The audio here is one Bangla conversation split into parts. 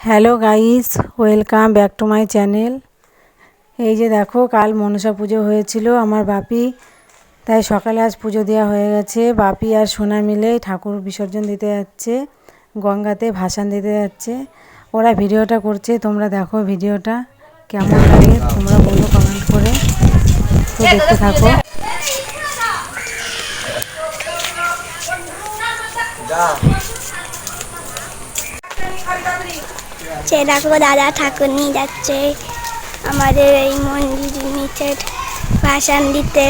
Hello guys welcome back to my channel এই যে দেখো কাল মনসা পুজো হয়েছিল আমার বাপি। তাই সকালে আজ পুজো দেওয়া হয়ে গেছে। বাপি আর সোনা মিলে ঠাকুর বিসর্জন দিতে যাচ্ছে গঙ্গাতে ভাসান দিতে যাচ্ছে। ওরা ভিডিওটা করছে তোমরা দেখো ভিডিওটা কেমন লাগে তোমরা বলো কমেন্ট করে। তো দেখতে থাকো। সে দেখো দাদা, ঠাকুর নিয়ে যাচ্ছে। আমাদের এই মন্দির নিচে ভাসান দিতে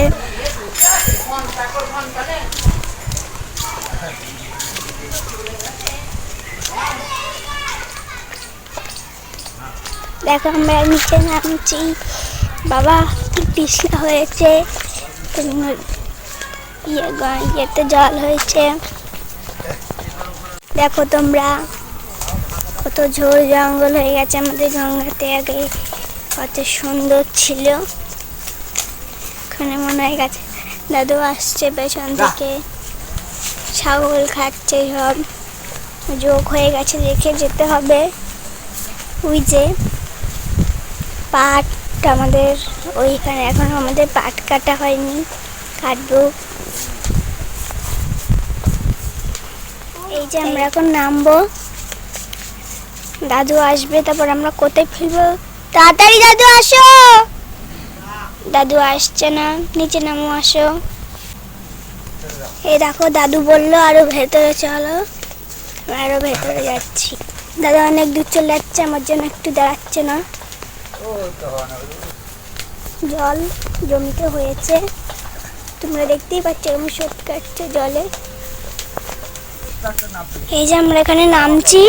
দেখো আমরা নিচে নামছি। বাবা, কি তৃষ্ণা হয়েছে। ইয়ে ইয়েতে জল হয়েছে। দেখো তোমরা। কত ঝোড় জঙ্গল হয়ে গেছে আমাদের গঙ্গাতে আগে কত সুন্দর ছিল। ওখানে মনে হয় গেছে দাদু আসছে পেছন থেকে ছাগল খাচ্ছে সব। যোগ হয়ে গেছে রেখে যেতে হবে। ওই যে পাট আমাদের ওইখানে এখন আমাদের পাট কাটা হয়নি কাটবো। এই যে আমরা এখন নামবো। দাদু আসবে, তারপর আমরা কোথায় ফিরবো? তাড়াতাড়ি দাদু আসো! দাদু আসছে না, নিচে নামো, আসো। এই দেখো, দাদু বলল, আরও ভেতরে চলো। আরও ভেতরে যাচ্ছি। দাদা অনেক দূর চলে যাচ্ছে, আমার জন্য একটু দাঁড়াচ্ছে না। জল জমিতে হয়েছে। তোমরা দেখতেই পাচ্ছ আমি শোধ কাটছে জলে। এই যে আমরা এখানে নামছি।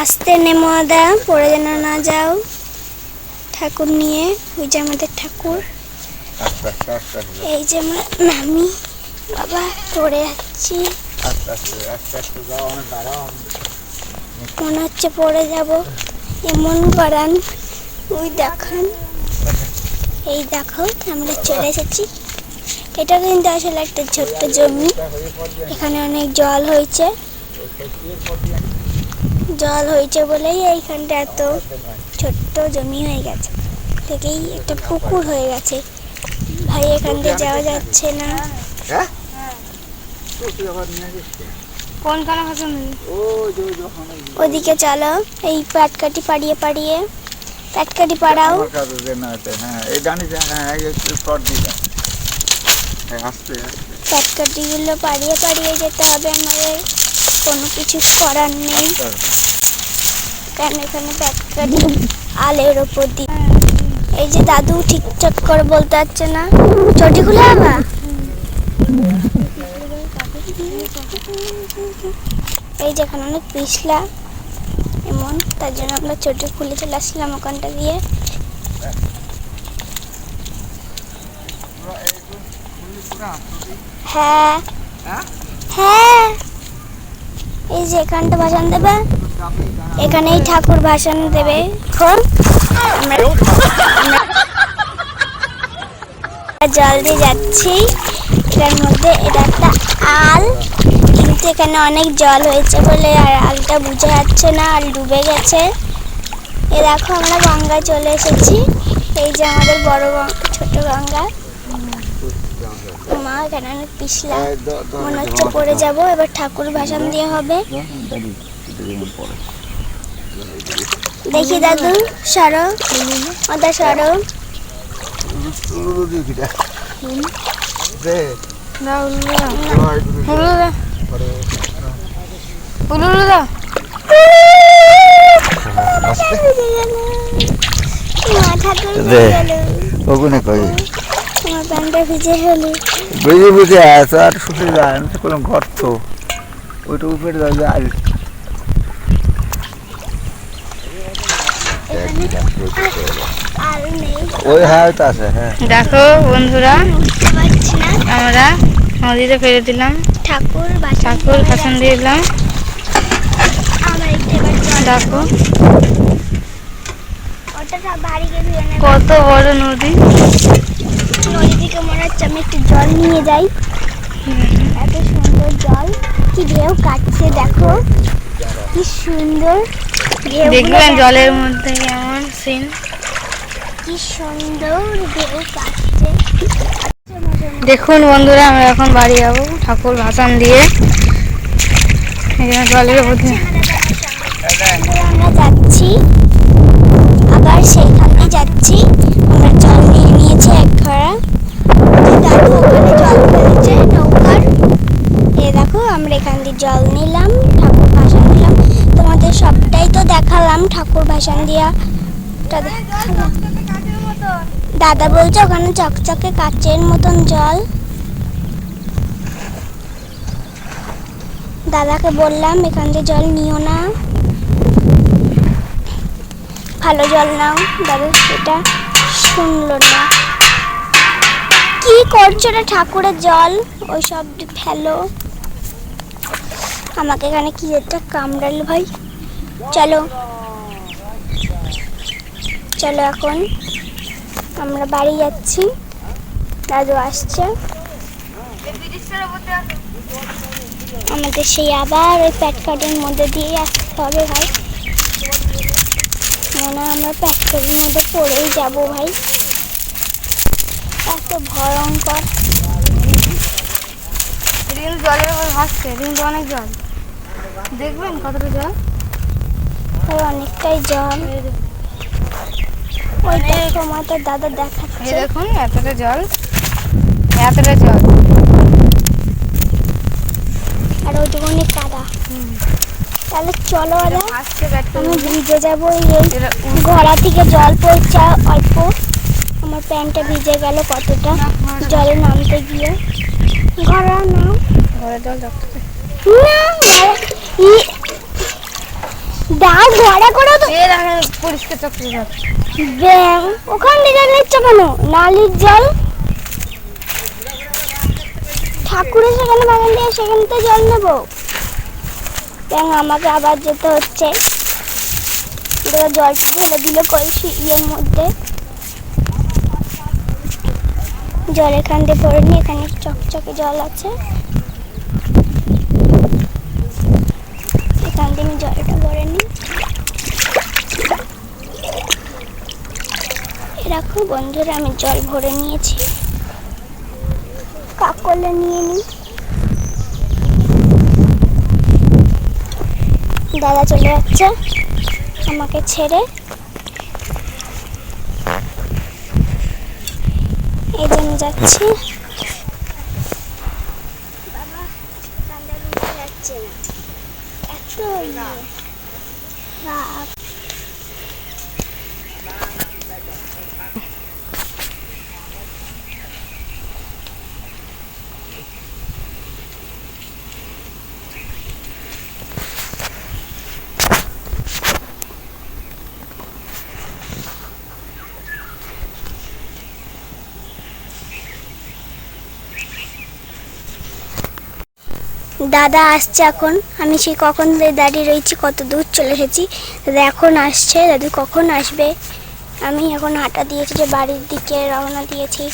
আসতে নেমো দা পড়ে যেন না যাও। ঠাকুর নিয়ে, ওই যে আমাদের ঠাকুর। এই যে আমরা নামি বাবা, পড়ে যাচ্ছি। মনে হচ্ছে পড়ে যাব। এমন করান ওই দেখান। এই দেখো, আমরা চলে এসেছি। এটা কিন্তু আসলে একটা ছোট্ট জমি। এখানে অনেক জল হয়েছে। জল হয়েছে বলেই এইখানটা এত ছোট্ট জমি হয়ে গেছে। থেকেই একটা পুকুর হয়ে গেছে। ভাই এখান দিয়ে যাওয়া যাচ্ছে না। হ্যাঁ? যখন ওই ওদিকে চলো এই পাটকাটি পাড়িয়ে পাড়িয়ে। পাটকাটি পাড়াও। হ্যাঁ হ্যাঁ পাটকাটিগুলো পাড়িয়ে পাড়িয়ে যেতে হবে আমাদের। কোনো কিছু করার নেই। কারণ এখানে পাটকাটি আলের ওপর দিয়ে এই যে দাদু ঠিকঠাক করে বলতে পারছে না। চটি খুলে আবার? এই যে এখানে অনেক পিছলা। এমন তার জন্য আমরা চটি খুলে চলে আসলাম ওখানটা দিয়ে। হ্যাঁ? হ্যাঁ? এই যে এখানটা ভাষণ দেবে। এখানেই ঠাকুর ভাষণ দেবে। এখন আমরা জল দিয়ে যাচ্ছি। এটার মধ্যে এটা একটা আল। কিন্তু এখানে অনেক জল হয়েছে বলে আর আলটা বুঝে যাচ্ছে না, আল ডুবে গেছে। এ দেখো আমরা গঙ্গায় চলে এসেছি। এই যে আমাদের বড় গঙ্গা, ছোট গঙ্গা। মা এখানে অনেক পিছলা মনে হচ্ছে পড়ে যাব এবার ঠাকুর ভাষণ দিয়ে হবে। দেখি দাদু সরো ওটা সরো ওগুনে কই? আমার প্যান্টটা ভিজে হলো। বুঝে বুঝে আছে আর শুধু যায় না কোনো গর্ত। ওইটা উপরে যায় যায় ওই হ্যাঁ আছে হ্যাঁ। দেখো, বন্ধুরা, আমরা নদীতে ফেলে দিলাম। ঠাকুর ঠাকুর ভাষণ দিয়ে দিলাম। দেখো, কত বড় নদী। নদী থেকে মনে হচ্ছে আমি একটু জল নিয়ে যাই। এত সুন্দর জল। কি ঢেউ কাটছে দেখো। কি সুন্দর। দেখবেন জলের মধ্যে কেমন সিন কি সুন্দর ঢেউ কাটছে। দেখুন বন্ধুরা আমরা এখন বাড়ি যাব ঠাকুর ভাসান দিয়ে। এখানে জলের মধ্যে। আমরা যাচ্ছি। আবার সেইখানে যাচ্ছি আমরা জল নিয়ে নিয়েছি এক ঘোড়া দাদু ওখানে জল ফেলেছে নৌকার এ দেখো আমরা এখান দিয়ে জল নিলাম ঠাকুর ভাসান দিলাম তোমাদের সবটাই তো দেখালাম ঠাকুর দিয়া দাদা বলছে ওখানে চকচকে কাচের মতন জল। দাদাকে বললাম, এখান দিয়ে জল নিও না। ভালো জল নাও। দাদা সেটা শুনলো না। কি করছ রে ঠাকুরের জল? ওই সব ফেলো। আমাকে এখানে কি একটা কামড়াল ভাই। চলো। চলো এখন আমরা বাড়ি যাচ্ছি। দাদু আসছে। আমাদের সেই আবার ওই প্যাটকাটের মধ্যে দিয়ে আসতে হবে ভাই। মনে হয় আমরা প্যাটকাটের মধ্যে পড়েই যাব ভাই। এত ভয়ঙ্কর। রিল জলের উপর ভাসছে কিন্তু অনেক জল। দেখবেন কতটা জল? অনেকটাই জল। দাদা এই দেখাচ্ছে দেখুন এতটা জল এতটা জল। আর ওইটুকুনি কাদা তাহলে চলো আমি ভিজে যাব এই ঘোড়া থেকে জল পড়ছে অল্প। আমার প্যান্টটা ভিজে গেল কতটা। জলে নামতে গিয়ে। ঘোড়া নাম? জল ঘোড়া- ই- দাও ঘোড়া করো তো পরিষ্কার জল ব্যাং, ওখান থেকে নিচ্ছ কেন নালির জল। ঠাকুরের সেখানে বাগান দিয়ে সেখান থেকে জল নেব। ব্যাং, আমাকে আবার যেতে হচ্ছে। জলটা ঢেলে দিল কলসি ইয়ের মধ্যে। জল এখান দিয়ে ভরে নি এখানে চকচকে জল আছে। এখান দিয়ে আমি জলটা ভরে নিই। রাখো বন্ধুরা, আমি জল ভরে নিয়েছি। কাকলে নিয়ে নিই দাদা চলে যাচ্ছে, আমাকে ছেড়ে। এই জন্য যাচ্ছি। বাবা যাচ্ছে না। এত দাদা আসছে এখন। আমি সেই কখন দাঁড়িয়ে রয়েছি, কত দূর চলে এসেছি, দাদা এখন আসছে। দাদু কখন আসবে? আমি এখন হাঁটা দিয়েছি, যে বাড়ির দিকে রওনা দিয়েছি।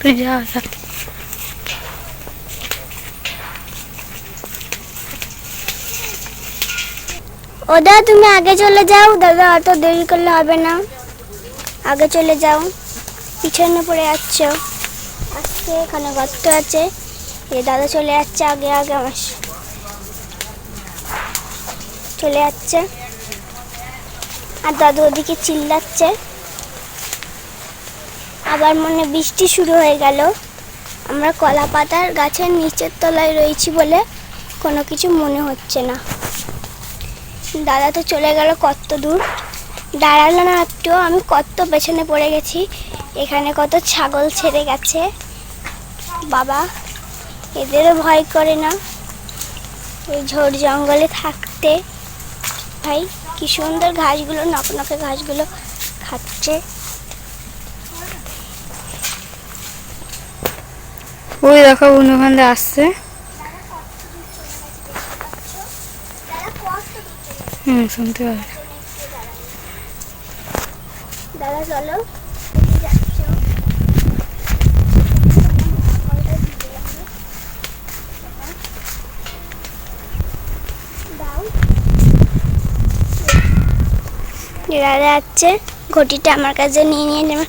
তুই যা। ও দাদা তুমি আগে চলে যাও। দাদা, অত দেরি করলে হবে না। আগে চলে যাও। পিছনে পড়ে যাচ্ছ আজকে এখানে গর্ত আছে। এ দাদা চলে যাচ্ছে আগে আগে আমার চলে যাচ্ছে। আর দাদু ওদিকে চিল্লাচ্ছে। আবার মনে বৃষ্টি শুরু হয়ে গেল। আমরা কলা পাতার গাছের নিচের তলায় রয়েছি বলে কোনো কিছু মনে হচ্ছে না। দাদা তো চলে গেল কত দূর। দাঁড়াল না একটু, আমি কত পেছনে পড়ে গেছি। এখানে কত ছাগল ছেড়ে গেছে। বাবা, এদেরও ভয় করে না। ওই ঝোড় জঙ্গলে থাকতে। ভাই, কি সুন্দর ঘাসগুলো নকনকে ঘাসগুলো খাচ্ছে। ওই দেখো বোন ওখান আসছে। অনেক শুনতে পাবে দাদা ঘটিটা আমার কাছে নিয়ে নিয়ে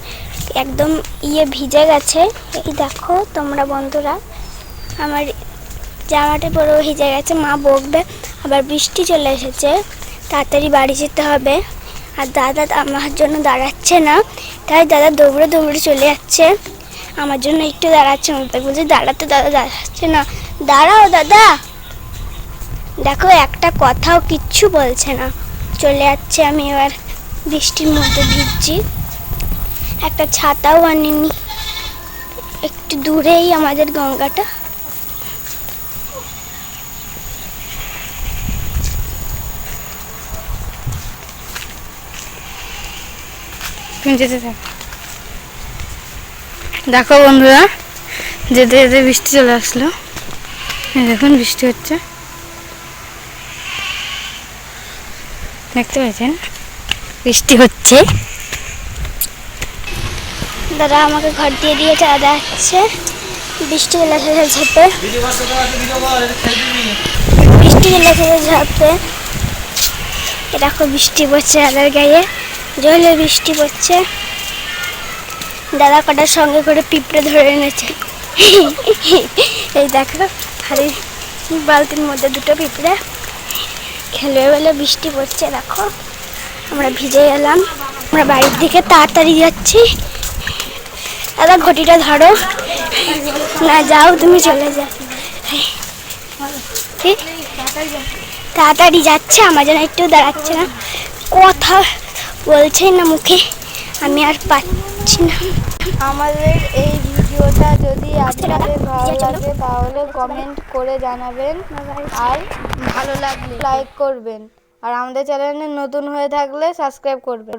একদম ইয়ে ভিজে গেছে। এই দেখো তোমরা বন্ধুরা, আমার জামাটা পরেও ভিজে গেছে, মা বকবে, আবার বৃষ্টি চলে এসেছে। তাড়াতাড়ি বাড়ি যেতে হবে। আর দাদা আমার জন্য দাঁড়াচ্ছে না, তাই দাদা দৌড়ে দৌড়ে চলে যাচ্ছে। আমার জন্য একটু দাঁড়াচ্ছে না তাই বলছে, দাঁড়াতে দাদা দাঁড়াচ্ছে না। দাঁড়াও দাদা! দেখো, একটা কথাও কিচ্ছু বলছে না। চলে যাচ্ছে, আমি এবার বৃষ্টির মধ্যে ভিজছি। একটা ছাতাও আনিনি। একটু দূরেই আমাদের গঙ্গাটা। দেখো বন্ধুরা যেতে যেতে বৃষ্টি চলে আসলো দেখুন বৃষ্টি হচ্ছে। দেখতে পাচ্ছেন? বৃষ্টি হচ্ছে। দাদা আমাকে ঘর দিয়ে দিয়ে চা যাচ্ছে বৃষ্টি চলে বৃষ্টি চলে এসেছে ঝেপে। দেখো বৃষ্টি পড়ছে দাদার গায়ে। জলে বৃষ্টি পড়ছে। দাদা কটার সঙ্গে করে পিঁপড়ে ধরে এনেছে। এই দেখো হাড়ি বালতির মধ্যে দুটো পিঁপড়ে। খেলবে বলে বৃষ্টি পড়ছে, দেখো। আমরা ভিজে গেলাম আমরা বাড়ির দিকে তাড়াতাড়ি যাচ্ছি। দাদা, ঘটিটা ধরো। না, যাও, তুমি চলে যাও। তাড়াতাড়ি যাচ্ছে, আমার যেন একটু দাঁড়াচ্ছে না। কথা বলছে না মুখে আমি আর পাচ্ছি না। আমাদের এই ভিডিওটা যদি আপনাদের ভালো লাগে তাহলে কমেন্ট করে জানাবেন আর ভালো লাগলে। লাইক করবেন। আর আমাদের চ্যানেলে নতুন হয়ে থাকলে সাবস্ক্রাইব করবেন।